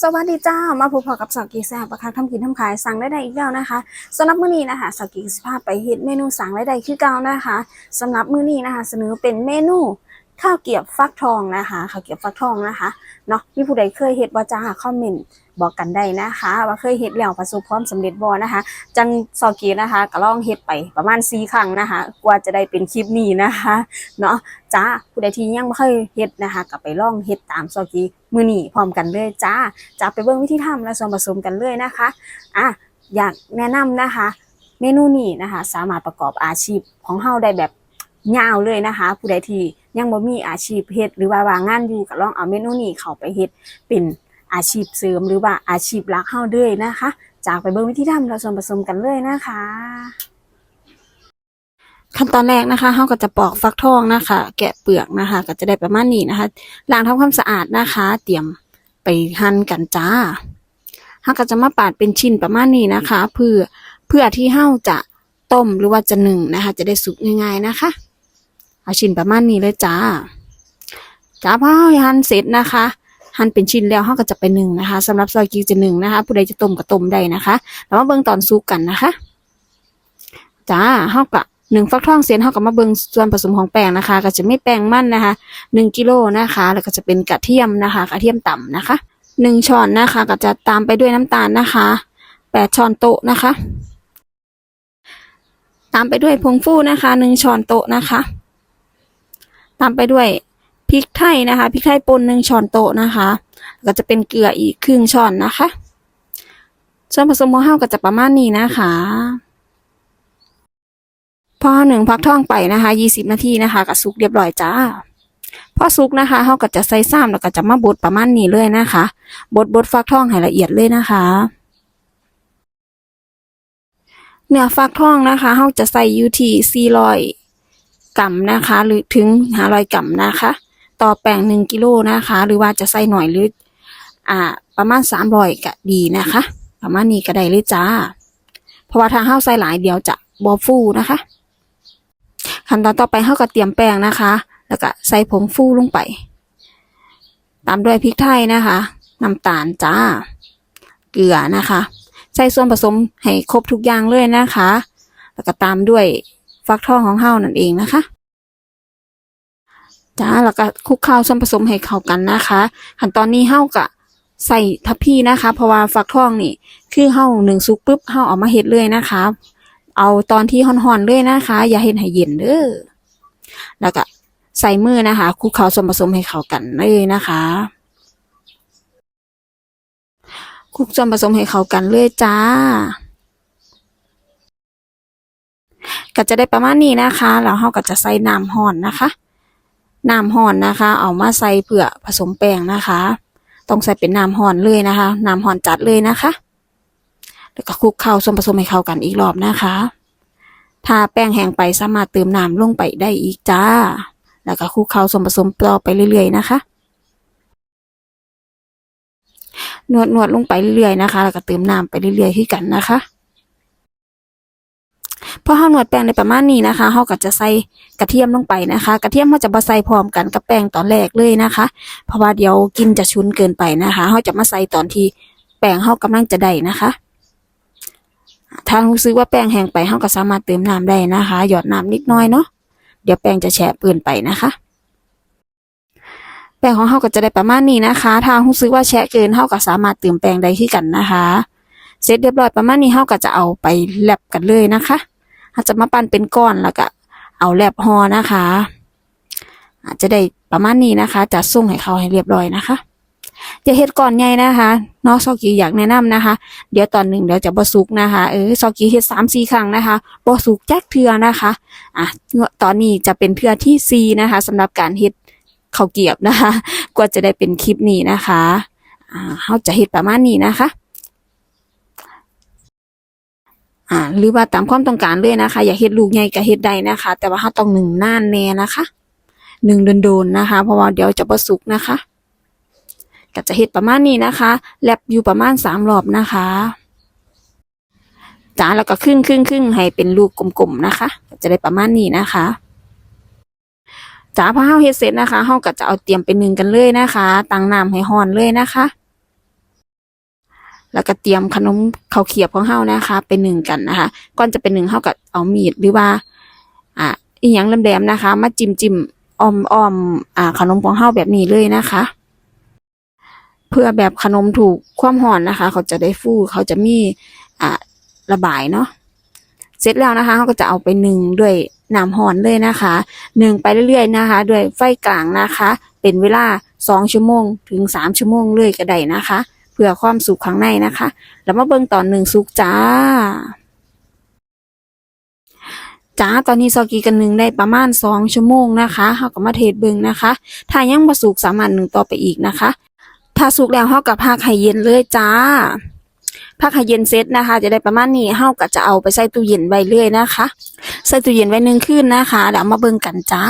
สวัสดีจ้า มาพบกับสาวกีแซ่บประคักทำกินทำขายสั่งได้ใดอีกแล้วนะคะสำหรับมื้อนี้นะคะสาวกีสิภาไปเฮ็ดเมนูสั่งได้ใดคือเก่านะคะสำหรับมื้อนี้นะคะ เสนอเป็นเมนู ข้าวเกี๊ยวฟักทองนะคะข้าวเกี๊ยวฟักทองนะคะเนาะมีผู้ใดเคยเฮ็ดบ่จ้าคอมเมนต์บอกกันได้นะคะ ว่าเคยเฮ็ดแล้วประสบความสำเร็จบ่นะคะ จังสาวกีนะคะก็ลองเฮ็ดไปประมาณ4ครั้งนะคะ กว่าจะได้เป็นคลิปนี้นะคะเนาะจ้าผู้ใดที่ยังไม่เคยเฮ็ดนะคะก็ไปลองเฮ็ดตามซอกีมือนี้พร้อมกันเลยจ้าจะไปเบิ่งวิธีทำและส่วนผสมกันเลยนะคะอะอยากแนะนำนะคะ เมนูนี้นะคะ สามารถประกอบอาชีพของเฮาได้แบบยาวเลยนะคะ ผู้ใดที่ ยังบ่มีอาชีพเฮ็ดหรือว่าวางงานอยู่ก็ลองเอาเมนูนี้เข้าไปเฮ็ดเป็นอาชีพเสริมหรือว่าอาชีพหลักเฮาเลยนะคะ จากไปเบิ่งวิธีทำและส่วนผสมกันเลยนะคะ ขั้นตอนแรกนะคะเราก็จะปอกฟักทองนะคะ แกะเปลือกนะคะ ก็จะได้ประมาณนี้นะคะล้างทำความสะอาดนะคะ เตรียมไปหั่นกันจ้าเราก็จะมาปาดเป็นชิ้นประมาณนี้นะคะ เพื่อเพื่อที่เราจะต้มหรือว่าจะนึ่งนะคะ จะได้สุกง่ายๆนะคะ เอาชิ้นประมาณนี้เลยจ้าจ้าพอหั่นเสร็จนะคะหั่นเป็นชิ้นแล้วเราก็จะไปนึ่งนะคะสำหรับซอยกีจะหนึ่งนะคะ ผู้ใดจะต้มก็ต้มได้นะคะแล้วมาเบิ่งตอนสุกกันนะคะจ้าเฮาก็หนึ่งฟักทองเสียนเฮาก็มาเบิ่งส่วนผสมของแป้งนะคะ ก็จะไม่แป้งมันนะคะหนึ่งกิโลนะคะ แล้วก็จะเป็นกระเทียมนะคะ กระเทียมต่ำนะคะหนึ่งช้อนนะคะ ก็จะตามไปด้วยน้ำตาลนะคะแปดช้อนโต๊ะนะคะ ตามไปด้วยผงฟูนะคะหนึ่งช้อนโต๊ะนะคะ ตามไปด้วยพริกไทยนะคะพริกไทยป่นหนึ่งช้อนโต๊ะนะคะ ก็จะเป็นเกลืออีกครึ่งช้อนนะคะส่วนผสมของเฮาก็จะประมาณนี้นะคะพอหนึ่งพักท่องไปนะคะยี่สิบนาทีนะคะก็สุกเรียบร้อยจ้าพอสุกนะคะเขาก็จะใส่ซ้ำแล้วก็จะมาบดประมาณนี้เลยนะคะ บดบดฟักทองให้ละเอียดเลยนะคะ เนื้อฟักทองนะคะเขาจะใส่ยูที่สี่ร้อย กรัมนะคะ หรือถึงห้าร้อยกรัมนะคะ ต่อแป้งหนึ่งกิโลนะคะ หรือว่าจะใส่หน่อยหรืออ่าประมาณสามร้อยก็ดีนะคะ ประมาณนี้ก็ได้เลยจ้า เพราะว่าถ้าเขาใส่หลายเดียวจะบอฟูนะคะ ขั้นตอนต่อไปเราก็เตรียมแป้งนะคะ แล้วก็ใส่ผงฟูลงไป ตามด้วยพริกไทยนะคะน้ำตาลจ้า เกลือนะคะ ใส่ส่วนผสมให้ครบทุกอย่างเลยนะคะ แล้วก็ตามด้วย ฟักทองของเฮานั่นเองนะคะจ้าแล้วก็คลุกเคล้าส่วนผสมให้เข้ากันนะคะขั้นตอนนี้เฮาก็ใส่ทัพพี่นะคะ เพราะว่าฟักทองนี่ คือเฮาหนึ่งซุกปุ๊บเฮาเอามาเฮ็ดเลยนะคะ เอาตอนที่ห่อนๆเลยนะคะ อย่าเฮ็ดให้เย็นเด้อแล้วก็ใส่มือนะคะคลุกเคล้าส่วนผสมให้เข้ากันเลยนะคะคลุกส่วนผสมให้เข้ากันเลยจ้า ก็จะได้ประมาณนี้นะคะ แล้วเราก็จะใส่น้ำห่อนนะคะน้ำห่อนนะคะ เอามาใส่เพื่อผสมแป้งนะคะ ต้องใส่เป็นน้ำห่อนเลยนะคะน้ำห่อนจัดเลยนะคะ แล้วก็คลุกเคล้าส่วนผสมให้เข้ากันอีกรอบนะคะ ถ้าแป้งแห้งไปสามารถเติมน้ำลงไปได้อีกจ้า แล้วก็คลุกเคล้าส่วนผสมต่อไปเรื่อยๆนะคะนวดนวดลงไปเรื่อยๆนะคะ แล้วก็เติมน้ำไปเรื่อยๆที่กันนะคะ พอเฮานวดแป้งในประมาณนี้นะคะเฮาก็จะใส่กระเทียมลงไปนะคะ กระเทียมเฮาจะบ่ใส่พร้อมกันกับแป้งตอนแรกเลยนะคะ เพราะว่าเดี๋ยวกินจะชุนเกินไปนะคะเฮาจะมาใส่ตอนที่แป้งเฮากำลังจะได้นะคะถ้ารู้สึกว่าแป้งแห้งไปเฮาก็สามารถเติมน้ำได้นะคะ หยอดน้ำนิดน้อยเนาะเดี๋ยวแป้งจะแฉะเปื้อนไปนะคะแป้งของเฮาก็จะได้ประมาณนี้นะคะ ถ้ารู้สึกว่าแฉะเกินเฮาก็สามารถเติมแป้งได้ที่กันนะคะ เสร็จเรียบร้อยประมาณนี้เฮาก็จะเอาไปแลบกันเลยนะคะ เราจะมาปั้นเป็นก้อนแล้วก็เอาแลบห่อนะคะอาจจะได้ประมาณนี้นะคะจัดส่งให้เขาให้เรียบร้อยนะคะอย่าเฮ็ดก่อนใหญ่นะคะเนอกซอกีอยากแนะนำนะคะ เดี๋ยวตอนหนึ่งเดี๋ยวจะบ่สุกนะคะเออซอกีเฮ็ดสามสี่ครั้งนะคะบ่สุกแจ๊กเทือนะคะอะตอนนี้จะเป็นเทือที่สี่นะคะสำหรับการเฮ็ดข้าวเกียบนะคะ กว่าจะได้เป็นคลิปนี้นะคะอ่าเขาจะเฮ็ดประมาณนี้นะคะ อ่าหรือว่าตามความต้องการเลยนะคะ อย่าเฮ็ดลูกใหญ่ก็เฮ็ดได้นะคะ แต่ว่าเราต้องหนึ่งนานแน่นะคะหนึ่งโดนๆนะคะ เพราะว่าเดี๋ยวจะบ่สุกนะคะก็จะเฮ็ดประมาณนี้นะคะแลบอยู่ประมาณสามรอบนะคะจ้าแล้วก็ครึ่งครึ่งครึ่งให้เป็นลูกกลมๆนะคะ จะได้ประมาณนี้นะคะจ้าพอเฮาเฮ็ดเสร็จนะคะเฮาก็จะเอาเตรียมไปนึ่งกันเลยนะคะตั้งน้ำให้ร้อนเลยนะคะ แล้วก็เตรียมขนมข้าวเขียบของเฮานะคะไปหนึ่งกันนะคะ ก่อนจะเป็นหนึ่งเฮาก็เอามีดหรือว่า อ่าอีหยังแหลมๆนะคะ มาจิ้มจิ้มอ้อมอ้อมอ่าขนมของเฮาแบบนี้เลยนะคะ เพื่อแบบขนมถูกความร้อนนะคะ เขาจะได้ฟูเขาจะมีอ่าระบายเนาะเสร็จแล้วนะคะเขาก็จะเอาไปหนึ่งด้วยน้ำร้อนเลยนะคะหนึ่งไปเรื่อยๆนะคะ ด้วยไฟกลางนะคะ เป็นเวลาสองชั่วโมงถึงสามชั่วโมงเลยก็ได้นะคะ เพื่อความสุกข้างในนะคะ แล้วมาเบิ่งตอนหนึ่งสุกจ้าจ้าตอนนี้ซอกีกันหนึ่งได้ประมาณสองชั่วโมงนะคะเขาก็มาเทศเบิ่งนะคะ ถ้ายังบ่สุกสามารถหนึ่งต่อไปอีกนะคะ ถ้าสุกแล้วเฮากับพักให้เย็นเลยจ้าพักให้เย็นเสร็จนะคะ จะได้ประมาณนี้เฮาก็จะเอาไปใส่ตู้เย็นไว้เลยนะคะ ใส่ตู้เย็นไว้หนึ่งคืนนะคะเดี๋ยวมาเบิ่งกันจ้า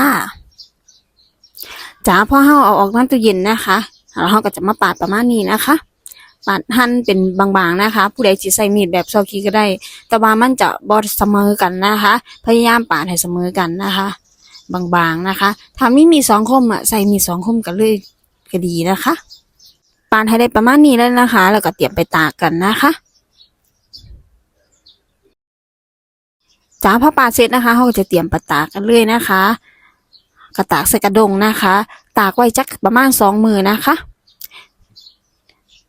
จ้าพอเฮาเอาออกน้ำตู้เย็นนะคะแล้วเฮาก็จะมาปาดประมาณนี้นะคะ ปาดหั่นเป็นบางๆนะคะ ผู้ใดสิใส่มีดแบบซอกีก็ได้ แต่ว่ามันจะบ่เสมอกันนะคะ พยายามปาดให้เสมอกันนะคะ บางๆนะคะถ้าไม่มีสองคมอะใส่มีสองคมกันเลยก็ดีนะคะปาดให้ได้ประมาณนี้แล้วนะคะ แล้วก็เตรียมไปตากกันนะคะจ้าพอปาดเสร็จนะคะเขาก็จะเตรียมไปตากกันเลยนะคะ กระตากใส่กระดงนะคะ ตากไว้จักประมาณสองมือนะคะ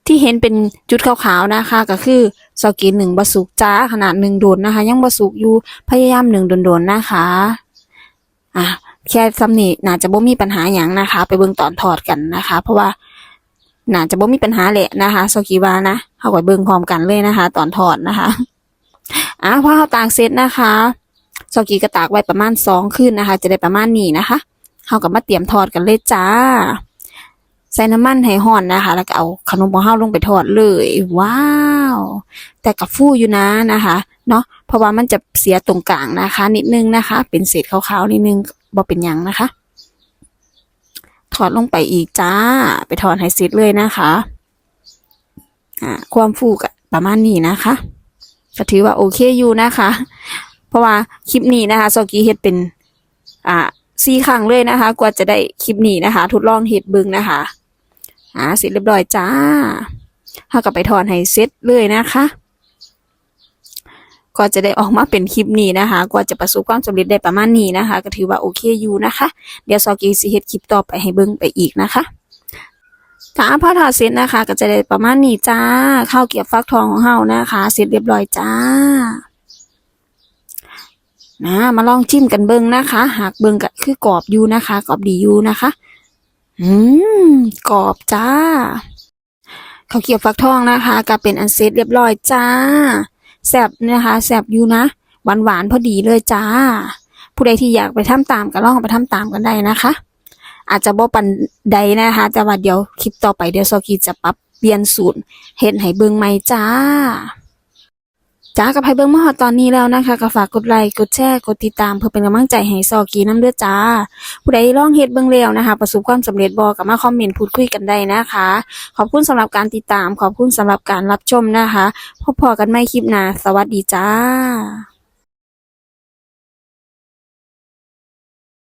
ที่เห็นเป็นจุดขาวๆนะคะ ก็คือสกีหนึ่งบะสุกจ้าขนาดหนึ่งโดนนะคะ ยังบะสุกอยู่พยายามหนึ่งโดนๆนะคะอะแค่สำนีน่าจะบ่มีปัญหาอย่างนะคะ ไปเบิ่งตอนถอดกันนะคะ เพราะว่าน่าจะบ่มีปัญหาแหละนะคะสกีวานะเอาไว้เบิ่งพร้อมกันเลยนะคะ ตอนถอดนะคะอะพอเราตากเสร็จนะคะสกีก็ตากไว้ประมาณสองคืนนะคะ จะได้ประมาณนี้นะคะเราก็มาเตรียมถอดกันเลยจ้า ใส่น้ำมันให้ห่อนนะคะ แล้วก็เอาขนมของเฮาลงไปทอดเลย ว้าว แต่กับฟูอยู่นะนะคะเนาะเพราะว่ามันจะเสียตรงกลางนะคะ นิดนึงนะคะ เป็นเศษขาวๆนิดนึงบ่เป็นยังนะคะถอดลงไปอีกจ้า ไปถอดให้เสร็จเลยนะคะอ่าความฟูกประมาณนี้นะคะก็ถือว่าโอเคอยู่นะคะ เพราะว่าคลิปนี้นะคะโซกีเฮ็ดเป็นอ่าสี่ครั้งเลยนะคะ กว่าจะได้คลิปนี้นะคะ ทดลองเฮ็ดบิ่งนะคะ อ่าเสร็จเรียบร้อยจ้าเฮาก็ไปถอนให้เสร็จเลยนะคะ ก็จะได้ออกมาเป็นคลิปนี้นะคะกว่าจะประสบความสำเร็จได้ประมาณนี้นะคะ ก็ถือว่าโอเคอยู่นะคะ เดี๋ยวซอกีสิเฮ็ดคลิปต่อไปให้เบิ่งไปอีกนะคะถ้าพอถอดเสร็จนะคะ ก็จะได้ประมาณนี้จ้าข้าวเกรียบฟักทองของเฮานะคะ เสร็จเรียบร้อยจ้านะมาลองจิ้มกันเบิ่งนะคะ หากเบิ่งก็คือกรอบอยู่นะคะ กรอบดีอยู่นะคะ อืมกรอบจ้าเขาเกรียบฟักทองนะคะก็เป็นอันเสร็จเรียบร้อยจ้าแซบนะคะแซบอยู่นะหวานหวานๆพอดีเลยจ้า ผู้ใดที่อยากไปทำตามก็ลองไปทำตามกันได้นะคะ อาจจะบ่ปันใดนะคะ แต่ว่าเดี๋ยวคลิปต่อไปเดี๋ยวซอกีจะปรับเปลี่ยนสูตรเห็นให้เบิ่งใหม่จ้า จ้ากับไพเบิ้งมาฮอดตอนนี้แล้วนะคะก็ฝากกดไลค์กดแชร์กดติดตามเพื่อเป็นกำลังใจให้ซอกีน้ำเดือจ้า ผู้ใดลองเฮ็ดเบิ้งแล้วนะคะ ประสบความสำเร็จบอกับมาคอมเมนต์พูดคุยกันได้นะคะ ขอบคุณสำหรับการติดตาม ขอบคุณสำหรับการรับชมนะคะ พบพอกันใหม่คลิปหน้าสวัสดีจ้า